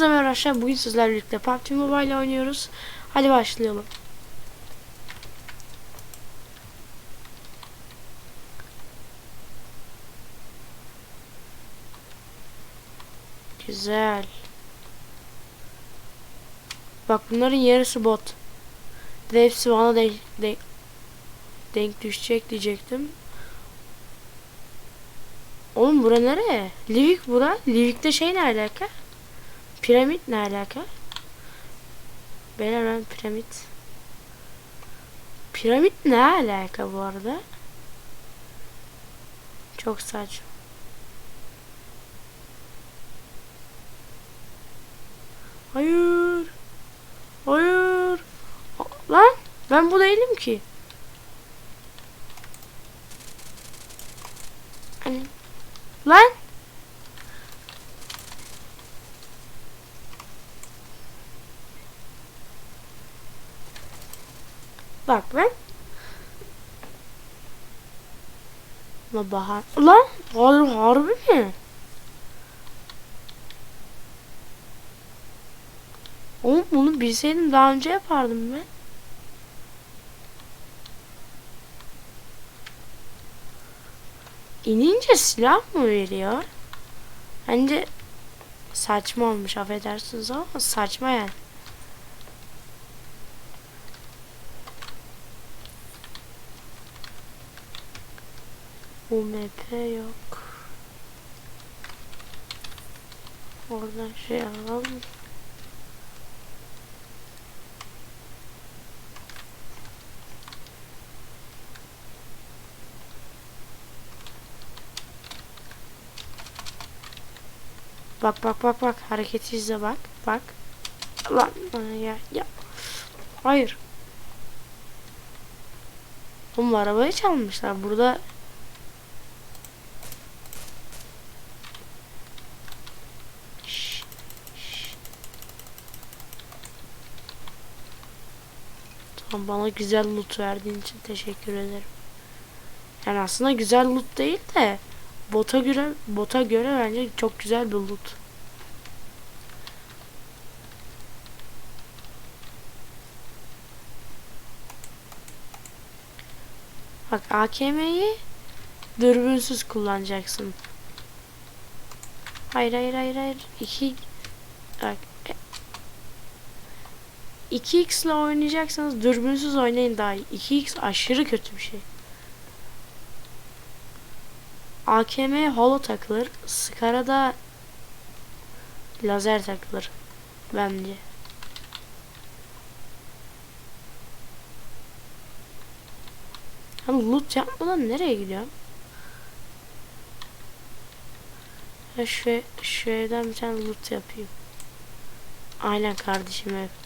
Merhaba arkadaşlar bugün sizlerle birlikte PUBG Mobile oynuyoruz. Hadi başlayalım. Güzel. Bak bunların yarısı bot. De hepsi bana denk, denk, denk düşecek diyecektim. Oğlum bura nereye? Livik bura. Livik'te şey ne alaka? Piramit ne alaka? Beyler piramit. Piramit ne alaka bu arada? Çok saçma. Hayır. Hayır. Lan ben bu değilim ki. Hani Lan Bak ben. Ama bahar. Lan har harbi mi? Oğlum bunu bilseydim daha önce yapardım ben. İnince silah mı veriyor? Bence saçma olmuş affedersiniz ama saçma yani. UMP yok. Oradan şey alalım. Bak bak bak bak hareketi izle bak bak. Lan ya ya. Hayır. Oğlum arabayı çalmışlar burada. Bana güzel loot verdiğin için teşekkür ederim. Yani aslında güzel loot değil de bota göre bota göre bence çok güzel bir loot. Bak AKM'yi dürbünsüz kullanacaksın. Hayır hayır hayır hayır. 2 bak 2x ile oynayacaksanız dürbünsüz oynayın daha iyi. 2x aşırı kötü bir şey. AKM holo takılır. Scar'a da lazer takılır. Bence. Hani loot yapmadan nereye gidiyorum? Ya şu, şu evden bir tane loot yapayım. Aynen kardeşim ev.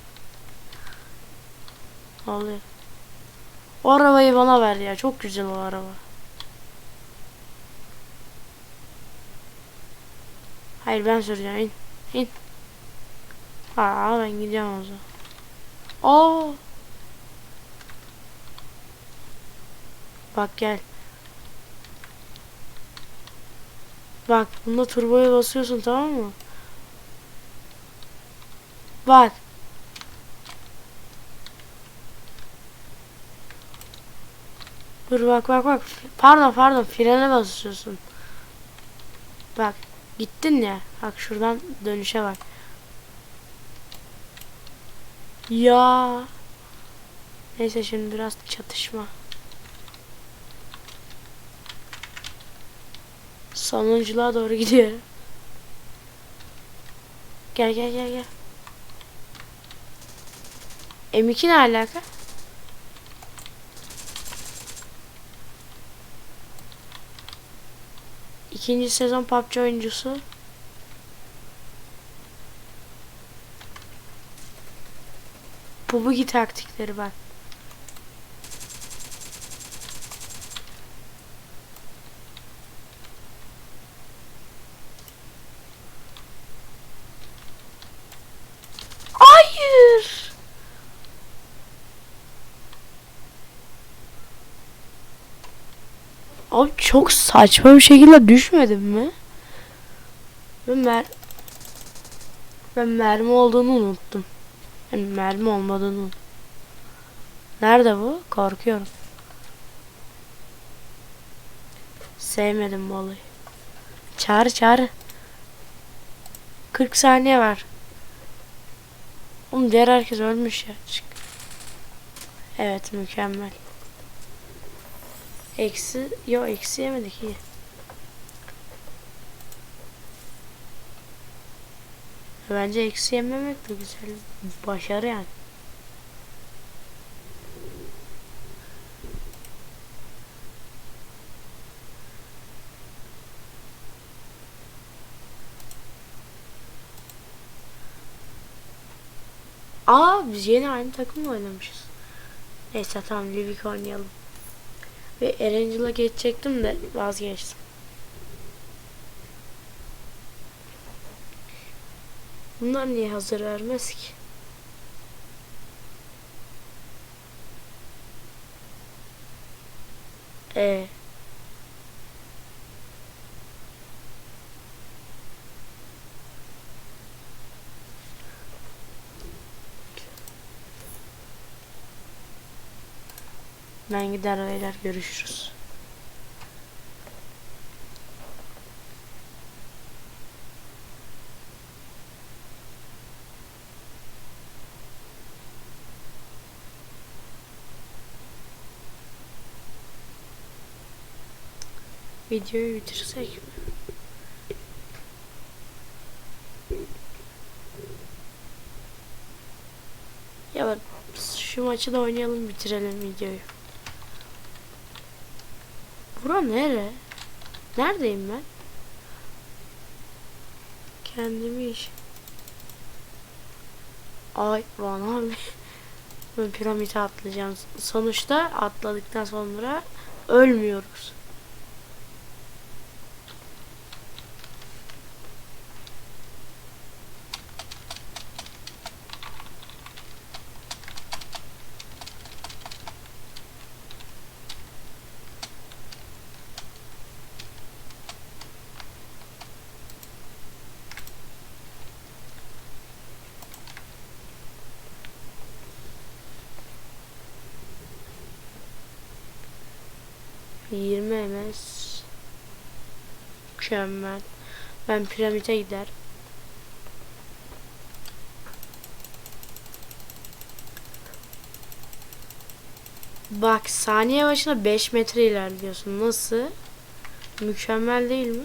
Oluyor. O arabayı bana ver ya. Çok güzel o araba. Hayır ben süreceğim. İn. İn. Aa ben gideceğim o zaman. Oo. Bak gel. Bak bunda turboya basıyorsun tamam mı? Bak. Dur bak bak bak. Pardon pardon frene basıyorsun. Bak gittin ya. Bak şuradan dönüşe bak. Ya. Neyse şimdi biraz çatışma. Sonunculuğa doğru gidiyor. Gel gel gel gel. M2 ne alaka? İkinci sezon PUBG oyuncusu. Bubugi taktikleri bak. Hayır. Abi çok saçma bir şekilde düşmedim mi? Ve mer Ben mermi olduğunu unuttum. Yani mermi olmadığını. Nerede bu? Korkuyorum. Sevmedim bu olayı. Çağır çağır. 40 saniye var. Oğlum diğer herkes ölmüş ya. Evet mükemmel. Eksi, yok eksi yemedik iyi. Bence eksi yememek de güzel. Başarı yani. Aa biz yeni aynı takımla oynamışız. Neyse tamam Livik oynayalım. Ve Erangel'a geçecektim de vazgeçtim. Bunlar niye hazır vermez ki? Ee. Ben gider beyler görüşürüz. Videoyu bitirsek mi? Ya bak şu maçı da oynayalım bitirelim videoyu. Bura nere? Neredeyim ben? Kendimi iş. Ay Van abi. Ben piramite atlayacağım. Sonuçta atladıktan sonra ölmüyoruz. Mükemmel. Ben piramite gider. Bak saniye başına 5 metre ilerliyorsun. Nasıl? Mükemmel değil mi?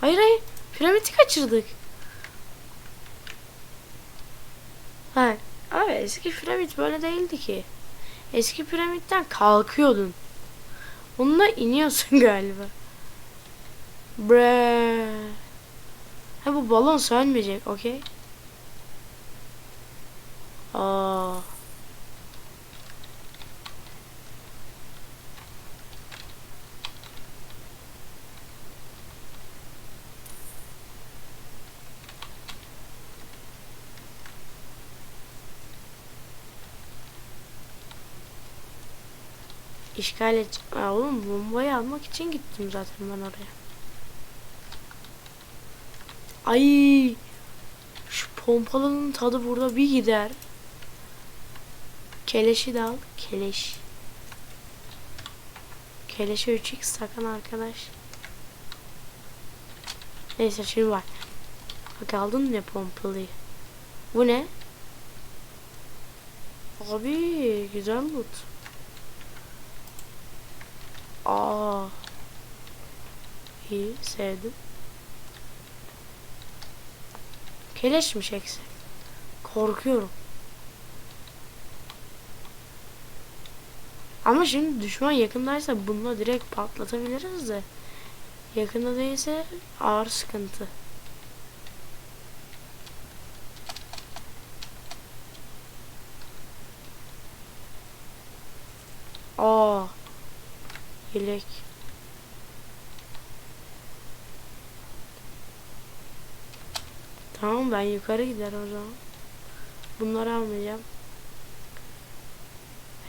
Hayır hayır. Piramidi kaçırdık. Hayır. Abi eski piramit böyle değildi ki. Eski piramitten kalkıyordun. Onunla iniyorsun galiba. Bre. Ha bu balon sönmeyecek, okey. Aa. İşgal et. Aa, oğlum bombayı almak için gittim zaten ben oraya. Ay. Şu pompalının tadı burada bir gider. Keleşi de al. Keleş. Keleşe 3x sakan arkadaş. Neyse şimdi bak. Bak aldın ya pompalıyı. Bu ne? Abi güzel loot. Aa. İyi sevdim. Keleşmiş eksi. Korkuyorum. Ama şimdi düşman yakındaysa bununla direkt patlatabiliriz de. Yakında değilse ağır sıkıntı. Aa. Yelek. Tamam ben yukarı gider o zaman. Bunları almayacağım.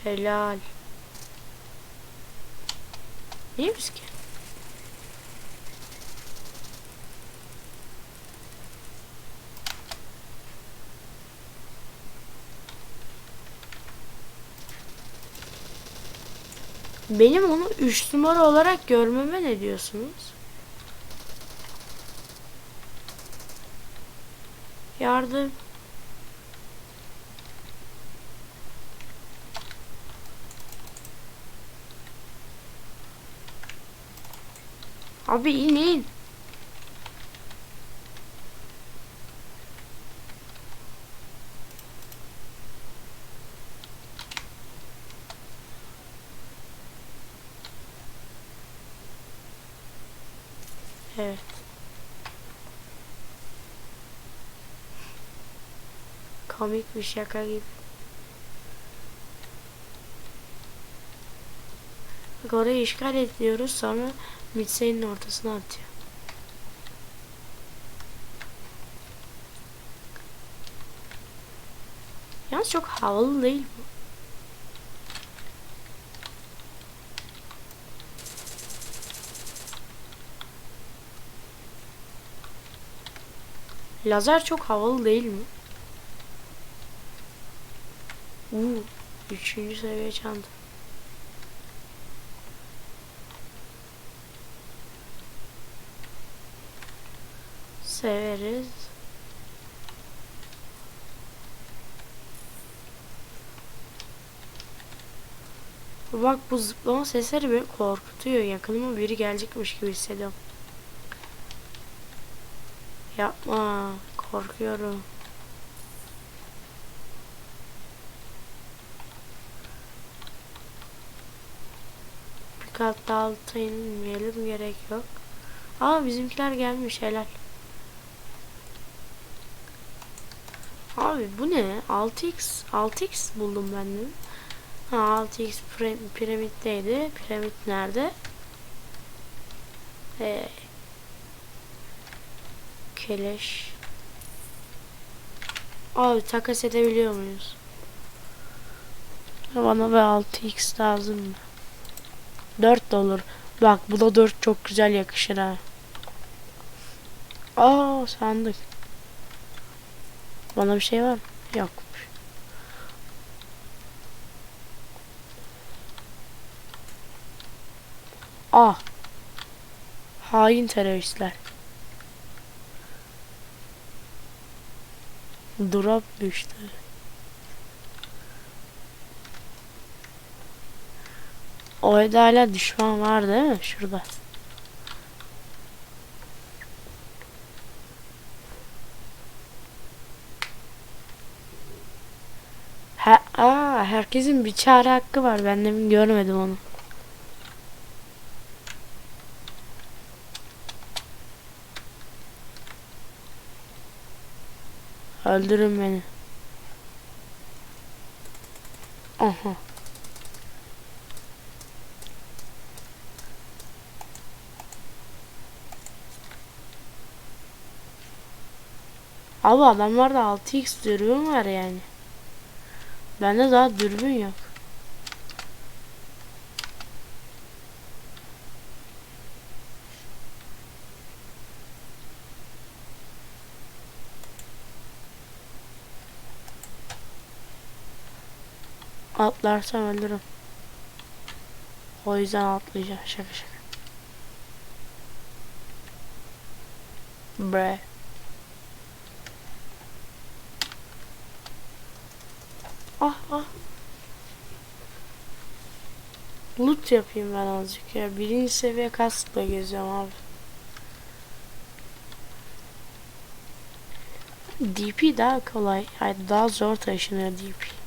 Helal. Neymiş ki? Benim onu 3 numara olarak görmeme ne diyorsunuz? Yardım. Abi in in. Evet. Komik bir şaka gibi. Bak orayı işgal ediyoruz sonra Midsay'nin ortasına atıyor. Yalnız çok havalı değil bu. Lazer çok havalı değil mi? Uuu. Üçüncü seviye çanta. Severiz. Bak bu zıplama sesleri beni korkutuyor. Yakınıma biri gelecekmiş gibi hissediyorum. Yapma. Korkuyorum. Bir kat daha alta inmeyelim gerek yok. Aa bizimkiler gelmiş helal. Abi bu ne? 6x 6x buldum ben de. Ha 6x pir- piramitteydi. Piramit nerede? Ee, keleş. Abi takas edebiliyor muyuz? Bana bir 6x lazım mı? 4 de olur. Bak bu da 4 çok güzel yakışır ha. Aa sandık. Bana bir şey var mı? Yokmuş. Ah. Hain teröristler. Drop düştü. O evde hala düşman var değil mi? Şurada. Ha, aa, herkesin bir çare hakkı var. Ben demin görmedim onu. Öldürün beni. Aha. Abi adamlarda 6x dürbün var yani. Bende daha dürbün yok. Atlarsam ölürüm. O yüzden atlayacağım. Şaka şaka. Bre. Ah ah. Loot yapayım ben azıcık ya. Birinci seviye kaskla geziyorum abi. DP daha kolay. Hayır daha zor taşınıyor DP.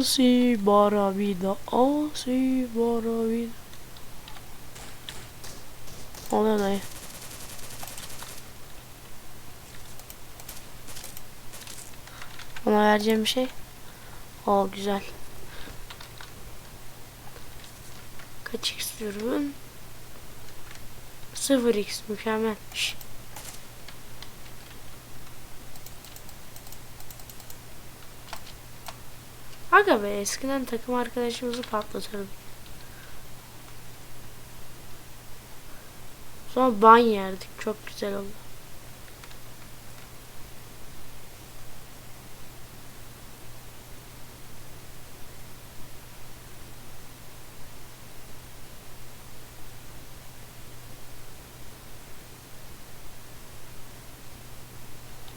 Asi bara vida, asi bara vida. Oluyor dayı. Ona vereceğim bir şey. O güzel. Kaç x diyorum? 0x mükemmel. Şş. Aga be eskiden takım arkadaşımızı patlatırdık. Sonra ban yerdik. Çok güzel oldu.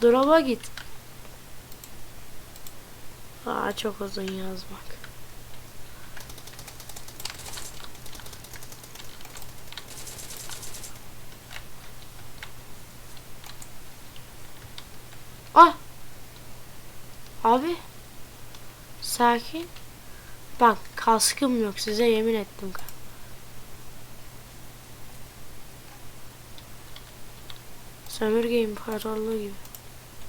Drop'a git. Çok uzun yazmak. Ah. Abi. Sakin. Bak kaskım yok size yemin ettim. Sömürge İmparatorluğu gibi.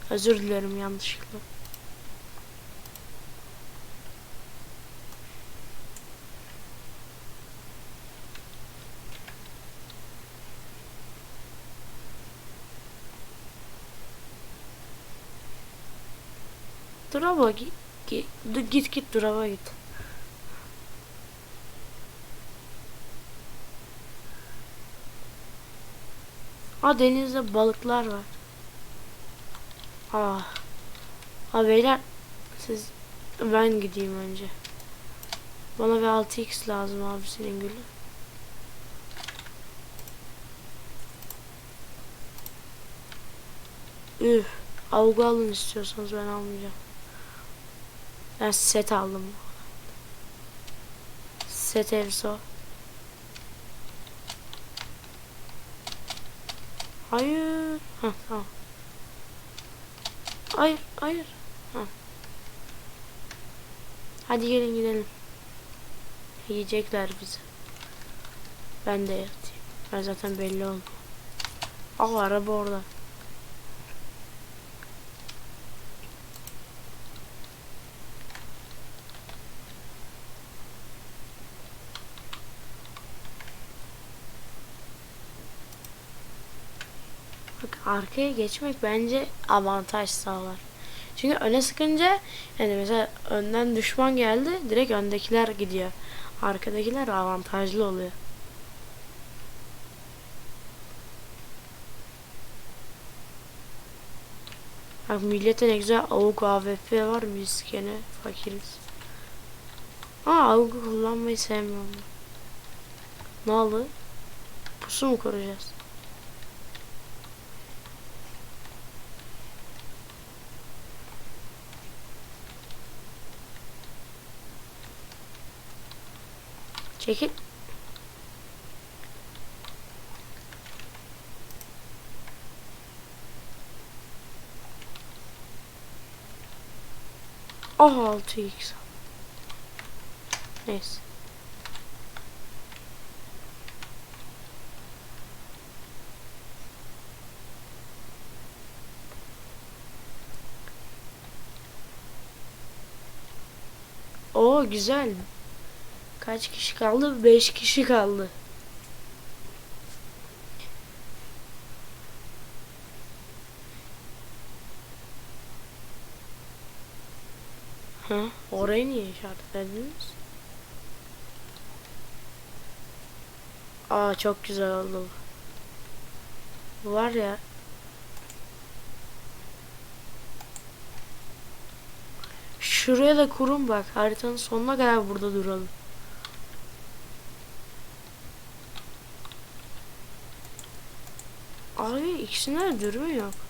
Özür dilerim yanlışlıkla. Duraba git. Git git, git duraba git. Aa denizde balıklar var. Ah. Aa beyler siz ben gideyim önce. Bana bir 6x lazım abi senin gülü. Üf. Avgu alın istiyorsanız ben almayacağım. Ben set aldım. Set evso. Hayır. Heh, tamam. Hayır, hayır. Heh. Hadi gelin gidelim. Yiyecekler bizi. Ben de yatayım. Ben zaten belli oldu. Aa araba orada. Arkaya geçmek bence avantaj sağlar. Çünkü öne sıkınca yani mesela önden düşman geldi direkt öndekiler gidiyor. Arkadakiler avantajlı oluyor. Bak millete ne güzel avuk AWP var biz gene fakiriz. Aa avuk kullanmayı sevmiyorum. Ne oldu? Pusu mu kuracağız? Çekil. Oh 6x. Neyse. Oo güzel. Kaç kişi kaldı? 5 kişi kaldı. Ha, orayı niye işaretlediniz? Aa çok güzel oldu. Var ya. Şuraya da kurun bak. Haritanın sonuna kadar burada duralım. Abi ikisinde de dürbün yok.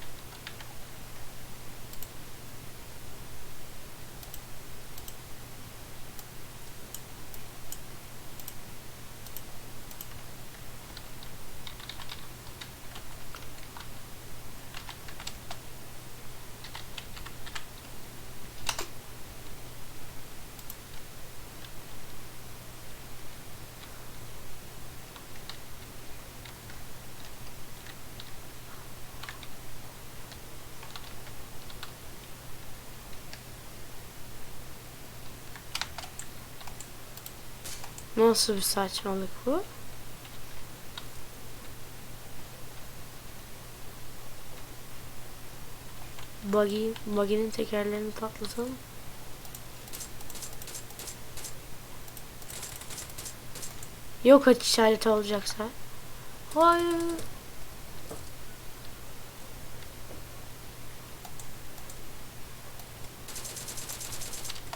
Nasıl bir saçmalık bu? Buggy, buggy'nin tekerlerini patlatalım. Yok aç işareti olacaksa. Hayır.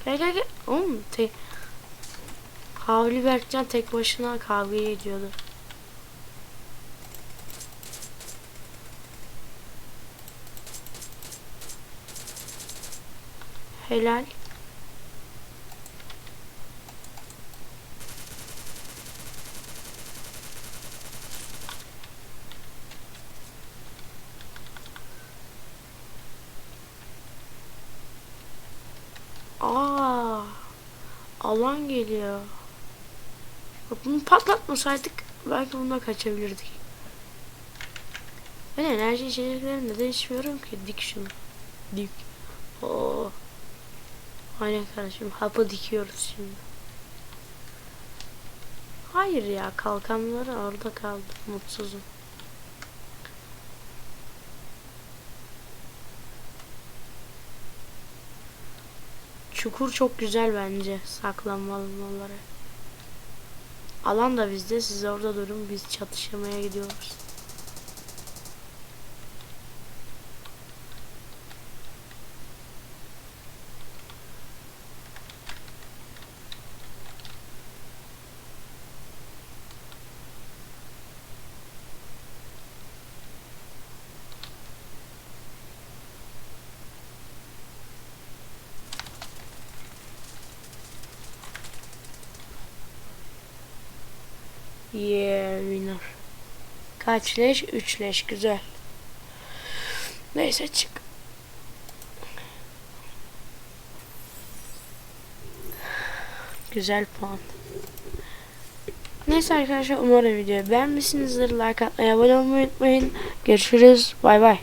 Gel gel gel. Oğlum te Havli Berkcan tek başına kavga ediyordu. Helal. Aa, alan geliyor. Bunu patlatmasaydık belki bununla kaçabilirdik. Ben enerji içeceklerini neden içmiyorum ki? Dik şunu. Dik. Oo. Aynen kardeşim hapı dikiyoruz şimdi. Hayır ya kalkanları orada kaldı. Mutsuzum. Çukur çok güzel bence saklanmalı olmaları. Alan da bizde. Siz orada durun. Biz çatışmaya gidiyoruz. Kaç leş? 3 leş. Güzel. Neyse çık. Güzel puan. Neyse arkadaşlar umarım videoyu beğenmişsinizdir. Like atmayı, abone olmayı unutmayın. Görüşürüz. Bay bay.